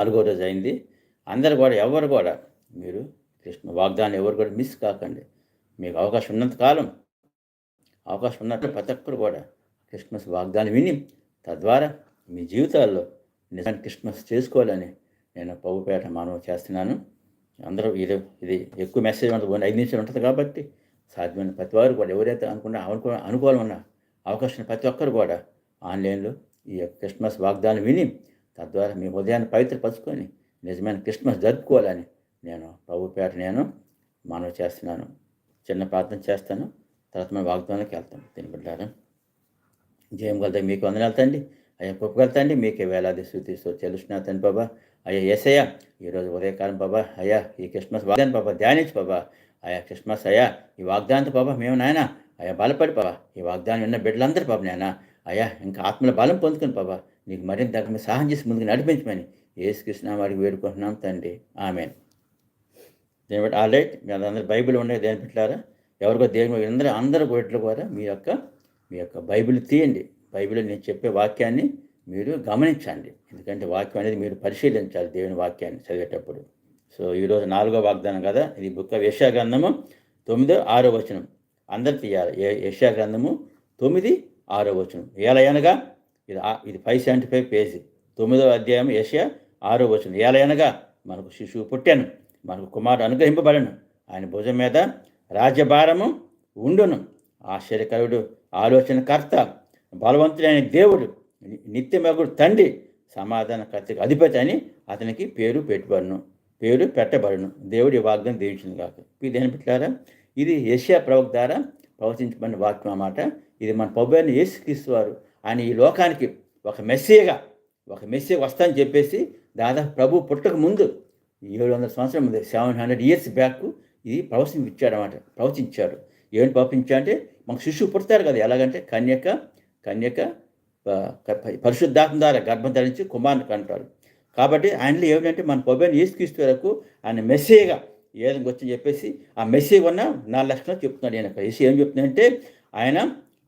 నాలుగో రోజు అయింది. అందరు కూడా ఎవరు కూడా మీరు కృష్ణ వాగ్దానం ఎవరు కూడా మిస్ కాకండి. మీకు అవకాశం ఉన్నంత కాలం అవకాశం ఉన్నట్టు ప్రతి ఒక్కరు కూడా క్రిస్మస్ వాగ్దానం విని తద్వారా మీ జీవితాల్లో నిజానికి క్రిస్మస్ చేసుకోవాలని నేను పవ్వుపేట మానవ చేస్తున్నాను. అందరూ ఇది ఇది ఎక్కువ మెసేజ్ ఉంటుంది ఐదు నిమిషాలు ఉంటుంది కాబట్టి సాధ్యమైన ప్రతి వారు కూడా ఎవరైతే అనుకున్నా అనుకో అనుకూలం ఉన్న అవకాశం ప్రతి ఒక్కరు కూడా ఆన్లైన్లో ఈ యొక్క క్రిస్మస్ వాగ్దానం విని తద్వారా మీ ఉదయాన్ని పవిత్రపరుచుకొని నిజమైన క్రిస్మస్ జరుపుకోవాలని నేను ప్రభుపేట నేను మనవి చేస్తున్నాను. చిన్న ప్రార్థన చేస్తాను. తర్వాత మేము వాగ్దానానికి వెళ్తాం. తినబడ్డారు జయం కలుగుతాయి మీకు వందనాలు తండ్రి. అయ్యా గొప్పగలుగుతండి మీకే వేలాది స్థుతి చెల్లుస్తున్నా తండ్రి బాబా అయ్యా ఏసయ్యా ఈరోజు ఉదయకాలం బాబా అయ్యా ఈ క్రిస్మస్ వాగ్దానం బాబా ధ్యానించు బాబా అయ్యా క్రిస్మస్ అయ్యా ఈ వాగ్దానంతో బాబా మేము నాయన అయ్యా బలపడి బాబా ఈ వాగ్దానం విన్న బిడ్డలందరూ బాబా నాయన అయ్యా ఇంకా ఆత్మల బలం పొందుకుని బాబా నీకు మరింత దగ్గర సహాయం చేసి ముందుకు నడిపించమని ఏసుకృష్ణ వాడికి వేడుకుంటున్నాం తండ్రి. ఆమె దేని బట్టి ఆల్రైట్ మీ అందరూ బైబిల్ ఉండేది దేని పెట్టారా? ఎవరికో దేవుని అందరూ అందరూ కొట్లు కూడా మీ యొక్క మీ యొక్క బైబిల్ తీయండి. బైబిల్ నేను చెప్పే వాక్యాన్ని మీరు గమనించండి. ఎందుకంటే వాక్యం అనేది మీరు పరిశీలించాలి దేవుని వాక్యాన్ని చదివేటప్పుడు. సో ఈరోజు నాలుగో వాగ్దానం కదా? ఇది బుక్ యశా గ్రంథము తొమ్మిదో ఆరో వచనం. అందరు తీయాలి. ఏ యశా గ్రంథము తొమ్మిది ఆరో వచనం. ఏలయనగా ఇది ఇది ఫైవ్ సెవెంటీ ఫైవ్ పేజీ. తొమ్మిదో అధ్యాయం ఏషియా ఆరో వచనం. ఏలయనగా మనకు శిశువు పుట్టాను మనకు కుమారుడు అనుగ్రహింపబడను. ఆయన భుజం మీద రాజ్యభారము ఉండును. ఆశ్చర్యకరుడు ఆలోచనకర్త బలవంతుడైన దేవుడు నిత్యమగుడు తండ్రి సమాధానకర్తకి అధిపతి అని అతనికి పేరు పెట్టబడును పేరు పెట్టబడును. దేవుడి వాగ్దానం దీవించింది కాక ఇది దేని పెట్టారా ఇది ఏషియా ప్రవక్త ద్వారా ప్రవచించబడిన వాక్యం అన్నమాట. ఇది మన పబ్బైన యేసుక్రీస్తు వారు ఆయన ఈ లోకానికి ఒక మెస్సేగా ఒక మెస్సే వస్తానని చెప్పేసి దాదాపు ప్రభు పుట్టక ముందు ఏడు వందల సంవత్సరం ముందు సెవెన్ హండ్రెడ్ ఇయర్స్ బ్యాక్ ఇది ప్రవచించాడు అనమాట ప్రవచించాడు. ఏమిటి ప్రవచించా అంటే మనకు శిశువు పుడతారు కదా ఎలాగంటే కన్యక కన్యక ప- పరిశుద్ధాత్మ ద్వారా గర్భం ధరించి కుమారుని కంటారు కాబట్టి ఆయనలో ఏమిటంటే మన పొబైన్ యేసుక్రీస్తు వరకు ఆయన మెస్సేగా ఏదైనా వచ్చి చెప్పేసి ఆ మెస్సే ఉన్న నాలుగు లక్షలు చెప్తున్నాడు ఆయన యేసు ఏం చెప్తున్నాడంటే ఆయన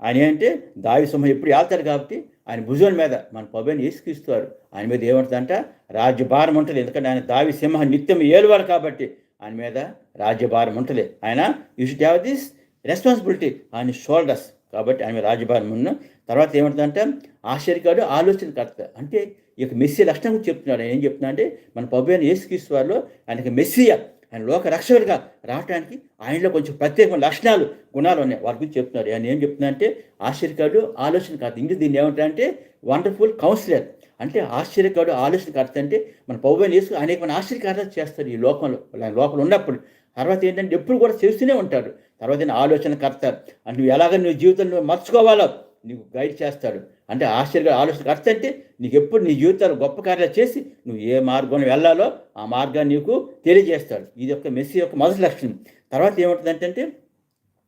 ఆయన ఏంటంటే దావి సింహం ఎప్పుడు వెళ్తారు కాబట్టి ఆయన భుజుల మీద మన పొబైన యేసుక్రీస్తువారు ఆయన మీద ఏమంటుందంట? రాజ్యభారం ఉంటుంది. ఎందుకంటే ఆయన దావి సింహం నిత్యం ఏలువారు కాబట్టి ఆయన మీద రాజ్యభారం ఉంటుంది. ఆయన you should have this responsibility ఆయన షోల్డర్స్ కాబట్టి ఆయన మీద రాజ్యభారం ఉన్న తర్వాత ఏమంటుందంటే? ఆశ్చర్యకాడు ఆలోచనకర్త. అంటే ఈ యొక్క మెస్సీ లక్షణం చెప్తున్నాడు. ఏం చెప్తున్నా అంటే మన ప్రభు అయిన యేసుక్రీస్తు వారిలో ఆయనకి మెస్సియ ఆయన లోక రక్షకుడిగా రావడానికి ఆయనలో కొంచెం ప్రత్యేకమైన లక్షణాలు గుణాలు ఉన్నాయి. వారి గురించి చెప్తున్నారు. ఆయన ఏం చెప్తున్నా అంటే ఆశ్చర్యకాడు కాదు ఇంగ్లీష్ దీన్ని ఏమంటారంటే వండర్ఫుల్ కౌన్సిలర్ అంటే ఆశ్చర్యకాడు ఆలోచనకర్త అంటే మన పౌబైన యేసు అనేకమైన ఆశ్చర్యకార్యాలు చేస్తారు ఈ లోకంలో. ఆయన లోకంలో ఉన్నప్పుడు తర్వాత ఏంటంటే ఎప్పుడు కూడా చేస్తూనే ఉంటాడు తర్వాత ఆలోచన కర్త నువ్వు ఎలాగ నువ్వు జీవితంలో మర్చుకోవాలో నీకు గైడ్ చేస్తాడు. అంటే ఆశ్చర్య ఆలోచనకర్త అంటే నీకు ఎప్పుడు నీ జీవితాలు గొప్ప కార్యాలు చేసి నువ్వు ఏ మార్గంలో వెళ్ళాలో ఆ మార్గాన్ని నీకు తెలియజేస్తాడు. ఇది ఒక మెస్సీ యొక్క మొదటి లక్షణం. తర్వాత ఏముంటుందంటే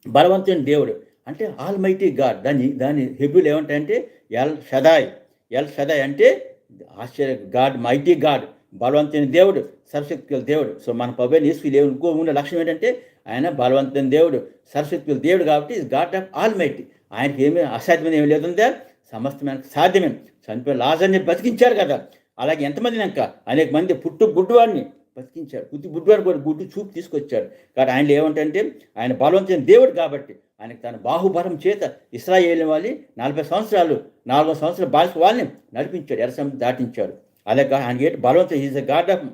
బలవంతుని దేవుడు. అంటే ఆల్ మైటీ గాడ్. దాని దాని హెబుల్ ఏమంటాయంటే ఎల్ షదాయ్. ఎల్ షదాయ్ అంటే ఆశ్చర్య గాడ్ మైటీ గాడ్. బలవంతుని దేవుడు సరస్వతి దేవుడు. సో మన పబ్బైన యేసు దేవుడు ఇంకో ఉన్న లక్ష్యం ఏంటంటే ఆయన బలవంతుని దేవుడు సరస్వతి దేవుడు కాబట్టి is god of almighty ఆయనకి ఏమీ అసాధ్యమైన ఏమి లేదుందా? సమస్తమైన సాధ్యమే. చనిపోయిన లాజర్ని బతికించారు కదా. అలాగే ఎంతమంది నాక అనేక మంది పుట్టు గుడ్డువాడిని బతికించాడు పుట్టి గుడ్డువాడు కూడా గుడ్డు చూపు తీసుకొచ్చాడు. కాబట్టి ఆయన ఏమంటే ఆయన బలవంతుని దేవుడు కాబట్టి ఆయనకు తన బాహుబలం చేత ఇస్రాయేల్ వాళ్ళని నలభై సంవత్సరాలు నాలుగో సంవత్సరాల బాలిక వాళ్ళని నడిపించాడు. ఎరసం దాటించాడు. అలాగే ఆయన ఏంటి బలవంతుడు? Is a god of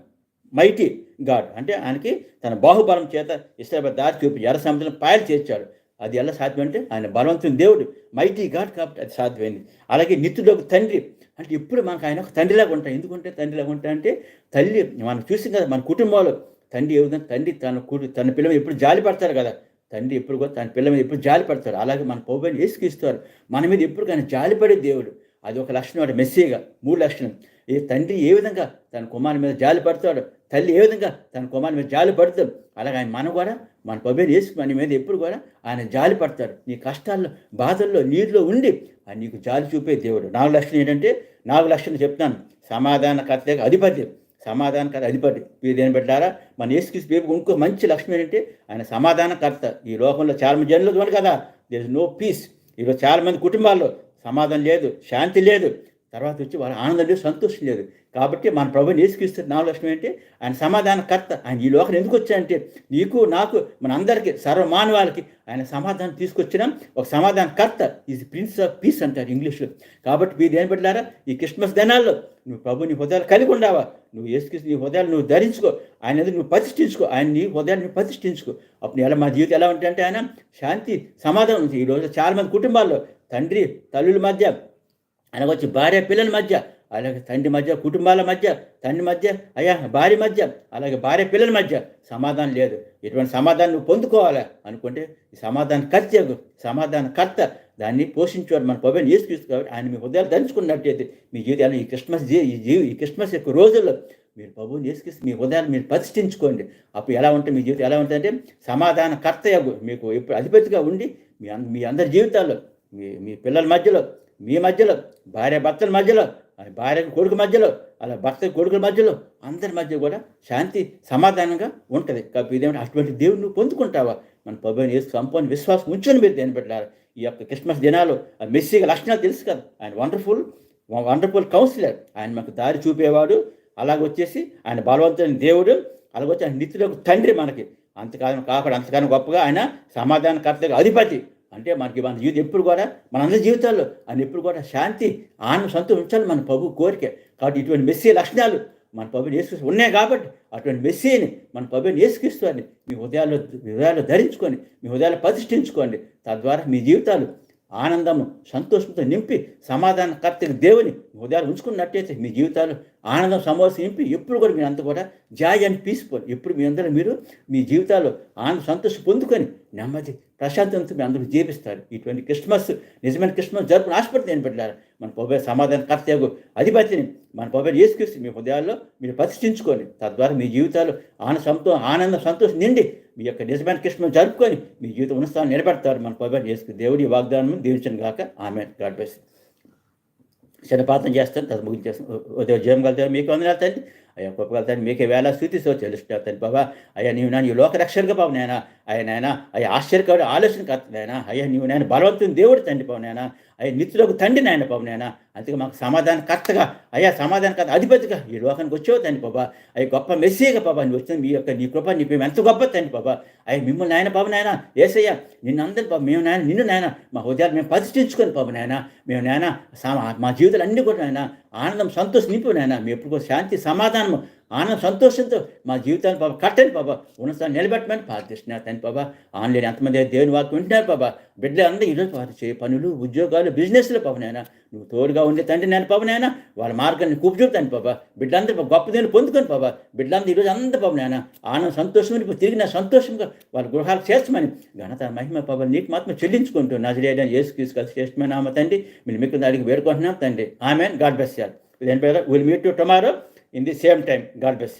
mighty god అంటే ఆయనకి తన బాహుబలం చేత ఇస్రాయల్ దారి చూపి ఎర్ర సముద్రం పాయలు చేర్చాడు. అది ఎలా సాధ్యం అంటే ఆయన బలవంతుని దేవుడు మైటీ గాడ్ కాబట్టి అది సాధ్యమైంది. అలాగే నిత్యుడు తండ్రి అంటే ఇప్పుడు మనకు ఆయన ఒక తండ్రిలాగా ఉంటాయి. ఎందుకంటే తండ్రిలాగా ఉంటాయి అంటే తల్లి మనం చూసాం కదా మన కుటుంబంలో తండ్రి ఏ విధంగా తండ్రి తన కుడి తన పిల్లలు ఎప్పుడు జాలి పడతారు కదా. తండ్రి ఎప్పుడు కూడా తన పిల్లల మీద ఎప్పుడు జాలి పడతారు. అలాగే మన పౌబని ఏసుకిస్తారు మన మీద ఎప్పుడు కానీ జాలిపడే దేవుడు. అది ఒక లక్షణం అంటే మెస్సీగా మూడు లక్షణం. ఈ తండ్రి ఏ విధంగా తన కుమారుని మీద జాలి పడతాడు తల్లి ఏ విధంగా తన కుమారుని మీద జాలి పడుతాడు అలాగే ఆయన మనం కూడా మన పబ్బేని వేసుకుని మన మీద ఎప్పుడు కూడా ఆయన జాలి పడతారు. నీ కష్టాల్లో బాధల్లో నీటిలో ఉండి ఆయన నీకు జాలి చూపే దేవుడు. నాలుగు లక్షలు ఏంటంటే నాలుగు లక్షలు చెప్తాను సమాధాన సమాధానకర్త అధిపతి. సమాధానకర్త అధిపతి. మీరు దేని పెట్టారా మన యేసుక్రీస్తు పేపు ఇంకో మంచి లక్ష్యం ఏంటంటే ఆయన సమాధానకర్త. ఈ లోకంలో చాలా మంది జనులు చూడండి కదా. దేర్ ఇస్ నో పీస్ ఈరోజు చాలామంది కుటుంబాల్లో సమాధానం లేదు శాంతి లేదు. తర్వాత వచ్చి వాళ్ళ ఆనందం లేదు సంతోషం లేదు. కాబట్టి మన ప్రభు నేసుకిస్తున్న నాలుగు లక్ష్యం ఏంటి? ఆయన సమాధానకర్త. ఆయన ఈ లోకం ఎందుకు వచ్చాయంటే నీకు నాకు మన అందరికీ సర్వమానవాళికి ఆయన సమాధానం తీసుకొచ్చిన. ఒక సమాధానకర్త ఈజ్ ప్రిన్స్ ఆఫ్ పీస్ అంటారు ఇంగ్లీష్లో. కాబట్టి మీరు ఏం పెట్టారా? ఈ క్రిస్మస్ దినాల్లో నువ్వు ప్రభు నీ హృదయాలు కలిగి ఉండావా? నువ్వు ఏసుక్రీస్తు నీ హృదయాలు నువ్వు ధరించుకో. ఆయన ఎదురు నువ్వు ప్రతిష్ఠించుకో. ఆయన నీ హృదయాలు నువ్వు ప్రతిష్ఠించుకో. అప్పుడు ఎలా మా జీవితం ఎలా ఉంటాయంటే ఆయన? శాంతి సమాధానం ఉంది. ఈరోజు చాలామంది కుటుంబాల్లో తండ్రి తల్లుల మధ్య అలాగే వచ్చి భార్య పిల్లల మధ్య అలాగే తండ్రి మధ్య కుటుంబాల మధ్య తండ్రి మధ్య అయ్యా భార్య మధ్య అలాగే భార్య పిల్లల మధ్య సమాధానం లేదు. ఇటువంటి సమాధానం నువ్వు పొందుకోవాలి? అనుకుంటే ఈ సమాధానం కర్త సమాధాన కర్త దాన్ని పోషించేవారు మన పవన్ వేసుక్రీస్తు కాబట్టి ఆయన మీ హృదయాలు దంచుకున్నట్టయితే మీ జీవితాలు ఈ క్రిస్మస్ జీ- ఈ జీవి ఈ క్రిస్మస్ యొక్క రోజుల్లో మీరు ప్రభువుని చేసుకొస్తే మీ హృదయాలు మీరు ప్రతిష్ఠించుకోండి. అప్పుడు ఎలా ఉంటుంది మీ జీవితం ఎలా ఉంటుందంటే సమాధాన కర్తయ్యగు మీకు ఇప్పుడు అధిపతిగా ఉండి మీ అంద మీ అందరి జీవితాల్లో మీ మీ పిల్లల మధ్యలో మీ మధ్యలో భార్య భర్తల మధ్యలో ఆ భార్య కొడుకు మధ్యలో అలా భర్త కొడుకుల మధ్యలో అందరి మధ్య కూడా శాంతి సమాధానంగా ఉంటుంది. కాబట్టి ఇదేమంటే అటువంటి దేవుడు నువ్వు పొందుకుంటావా? మన ప్రభుని వేసు సంపూర్ణ విశ్వాసం ఉంచుని మీరు దేని పెట్టారు ఈ యొక్క క్రిస్మస్ దినాలు ఆ మెస్సీగా లక్షణాలు తెలుసు కదా. ఆయన వండర్ఫుల్ వండర్ఫుల్ కౌన్సిలర్. ఆయన మాకు దారి చూపేవాడు. అలాగ వచ్చేసి ఆయన బలవంతుని దేవుడు. అలాగ వచ్చి ఆయన నిత్యులకు తండ్రి మనకి. అంతకాలం కాకుండా అంతకాలం గొప్పగా ఆయన సమాధానకర్తగా అధిపతి. అంటే మనకి మన జీవితం ఎప్పుడు కూడా మన అందరి జీవితాల్లో ఆయన ఎప్పుడు కూడా శాంతి ఆనందం సంతోషం ఉంచాలి మన ప్రభు కోరిక. కాబట్టి ఇటువంటి మెస్సీ లక్షణాలు మన ప్రభుని వేసుకొస్తూ ఉన్నాయి కాబట్టి అటువంటి మెస్సీని మన ప్రభుని వేసుకిస్తారని మీ హృదయాల్లో హృదయాల్లో ధరించుకొని మీ హృదయాలు ప్రతిష్ఠించుకోండి. తద్వారా మీ జీవితాలు ఆనందము సంతోషంతో నింపి సమాధానకర్తకి దేవుని మీ హృదయాలు ఉంచుకున్నట్టయితే మీ జీవితాలు ఆనందం సమోసం నింపి ఎప్పుడు కూడా మీరు అంతా కూడా జాయ్ అండ్ పీస్ఫుల్ ఎప్పుడు మీ అందరూ మీరు మీ జీవితాల్లో ఆనంద సంతోషం పొందుకొని నెమ్మది ప్రశాంతంతో మీ అందరూ జీవిస్తారు. ఇటువంటి క్రిస్మస్ నిజమైన క్రిస్మస్ జరుపుకుని ఆశపడి నేను పెట్టారు మన పొబే సమాధాన కర్తయ్యకు అధిపతిని మన పొబే చేసుకొచ్చి మీ హృదయాల్లో మీరు ప్రతిష్ఠించుకొని తద్వారా మీ జీవితాలు ఆనంద సంతో ఆనంద సంతోషం నిండి మీ యొక్క నిజమైన కృష్ణ జరుపుకొని మీ జీవితం ఉన్నతాన్ని నిలబెడతారు మన పొబే చేసుకుని దేవుడి వాగ్దానం దీవించను గాక. ఆమె గాడ్ బ్లెస్ శనపాతం చేస్తాను. తర్వాత ముగించేస్తాను. ఉదయం జయం కలుగుతాను మీకు వందనాలు తండ్రి. అయ్యా గొప్ప కలుగుతాను మీకే వేళ స్థుతితో చెల్లిస్తాను తండ్రి బాబా అయ్యా నీవు ఈ లోక రక్షణగా బాబు నాయన. అయ్యా నాయన అయ్యా ఆశ్చర్యకరుడు ఆలోచన కర్త నాయన. అయ్యా నీవు నాయన బలవంతుని దేవుడు తండ్రి బాబు నాయన. అయ్యా నిత్యులకు తండ్రి నాయన బాబు నాయన. అందుకే మాకు సమాధాన కర్తగా అయ్యా సమాధాన కర్త అధిపతిగా ఈ లోకానికి వచ్చావు తండ్రి బాబా అయ్యా గొప్ప మెస్సీగా బాబా నువ్వు వచ్చిన మీ యొక్క నీ కృప నీ మేము ఎంత గొప్ప తండ్రి బాబా అయ్యా మిమ్మల్ని నాయన బాబు నాయన ఏసయ్యా నిన్ను అందరి బాబు మేము నాయన నిన్ను నాయన మా హృదయాలు మేము ప్రతిష్ఠించుకొని బాబు నాయన. మేము నాయన మా జీవితాలు అన్నీ కూడా నాయన ఆనందం సంతోషం నింపు నాయన. మీ ఎప్పుడు శాంతి సమాధానం ఆనందం సంతోషంతో మా జీవితాన్ని బాబా కట్టండి బాబా ఉన్నతాన్ని నిలబెట్టమని ప్రార్థిస్తున్నారు తండ్రి బాబా. ఆన్లైన్ ఎంతమంది దేవుని వాక్యం వింటున్నారు బాబా. బిడ్డలు అందరూ ఈరోజు వారు చేయ పనులు ఉద్యోగాలు బిజినెస్లు పవనైనా నువ్వు తోడుగా ఉండే తండ్రి నేను పవనైనా వాళ్ళ మార్గాన్ని కూపుచూపుతాను బాబా. బిడ్డలందరూ గొప్ప దేవుని పొందుకొని బాబా. బిడ్డలందరూ ఈరోజు అంతా పవనైనా ఆనందం సంతోషం ఇప్పుడు తిరిగిన సంతోషంగా వాళ్ళ గృహాలు చేస్తామని ఘనత మహిమ బాబా నీకు మాత్రం చెల్లించుకుంటూ నజరేయడం యేసు తీసుకొచ్చి చేస్తామని ఆమె తండ్రి. మీరు మీకు దానికి వేడుకుంటున్నాం తండ్రి. ఆమె god bless will meet to tomorrow in the same time god bless